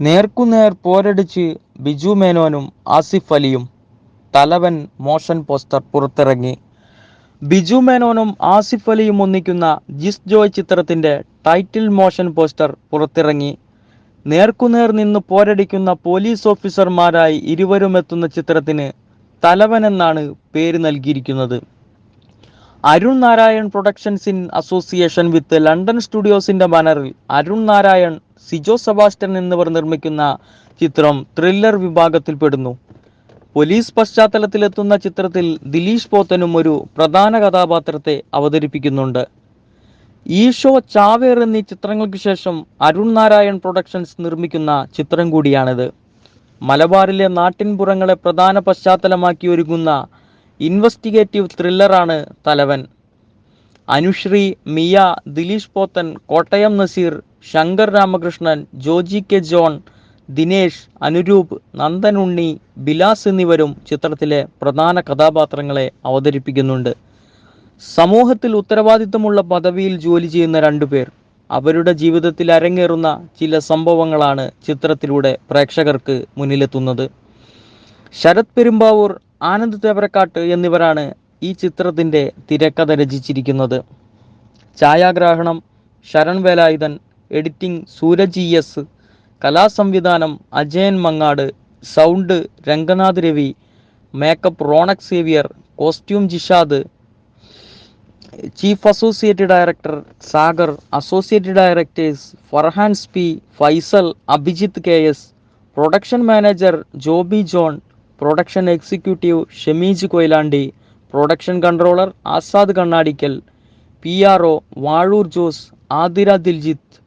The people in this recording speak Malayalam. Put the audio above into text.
നേർക്കുനേർ പോരടിച്ച് ബിജു മേനോനും ആസിഫ് അലിയും തലവൻ മോഷൻ പോസ്റ്റർ പുറത്തിറങ്ങി. ബിജു മേനോനും ആസിഫ് അലിയും ഒന്നിക്കുന്ന ജിസ് ജോയ് ചിത്രത്തിന്റെ ടൈറ്റിൽ മോഷൻ പോസ്റ്റർ പുറത്തിറങ്ങി. നേർക്കുനേർ നിന്ന് പോരടിക്കുന്ന പോലീസ് ഓഫീസർമാരായി ഇരുവരും എത്തുന്ന ചിത്രത്തിന് തലവൻ എന്നാണ് പേര് നൽകിയിരിക്കുന്നത്. Arun Narayan productions in association with London സ്റ്റുഡിയോസിന്റെ ബാനറിൽ അരുൺ നാരായൺ സിജോ സെബാസ്റ്റ്യൻ എന്നിവർ നിർമ്മിക്കുന്ന ചിത്രം ത്രില്ലർ വിഭാഗത്തിൽപ്പെടുന്നു. പോലീസ് പശ്ചാത്തലത്തിലെത്തുന്ന ചിത്രത്തിൽ ദിലീഷ് പോത്തനും ഒരു പ്രധാന കഥാപാത്രത്തെ അവതരിപ്പിക്കുന്നുണ്ട്. ഈഷോ ചാവേർ എന്നീ ചിത്രങ്ങൾക്ക് ശേഷം അരുൺ നാരായൺ പ്രൊഡക്ഷൻസ് നിർമ്മിക്കുന്ന ചിത്രം കൂടിയാണിത്. മലബാറിലെ നാട്ടിൻപുറങ്ങളെ പ്രധാന പശ്ചാത്തലമാക്കി ഒരുങ്ങുന്ന ഇൻവെസ്റ്റിഗേറ്റീവ് ത്രില്ലറാണ് തലവൻ. അനുശ്രീ മിയ ദിലീഷ് പോത്തൻ കോട്ടയം നസീർ ശങ്കർ രാമകൃഷ്ണൻ ജോജി കെ ജോൺ ദിനേഷ് അനുരൂപ് നന്ദനുണ്ണി ബിലാസ് എന്നിവരും ചിത്രത്തിലെ പ്രധാന കഥാപാത്രങ്ങളെ അവതരിപ്പിക്കുന്നുണ്ട്. സമൂഹത്തിൽ ഉത്തരവാദിത്തമുള്ള പദവിയിൽ ജോലി ചെയ്യുന്ന രണ്ടുപേർ അവരുടെ ജീവിതത്തിൽ അരങ്ങേറുന്ന ചില സംഭവങ്ങളാണ് ചിത്രത്തിലൂടെ പ്രേക്ഷകർക്ക് മുന്നിലെത്തുന്നത്. ശരത് പെരുമ്പാവൂർ ആനന്ദ് തേവരക്കാട്ട് എന്നിവരാണ് ഈ ചിത്രത്തിന്റെ തിരക്കഥ രചിച്ചിരിക്കുന്നത്. ഛായാഗ്രാഹണം Saran Velayudhan editing Sooraj E S കലാസംവിധാനം Ajayan Mangad sound Ranganath Ravi makeup Ronex Xavier costume Jishad chief associate director Sagar associate directors Farhans P Faisal Abhijith K S production manager Joby John production executive Shameej Koyilandy production controller Azad Kannadikkal. P R O Vazhoor Jose Athira Diljith.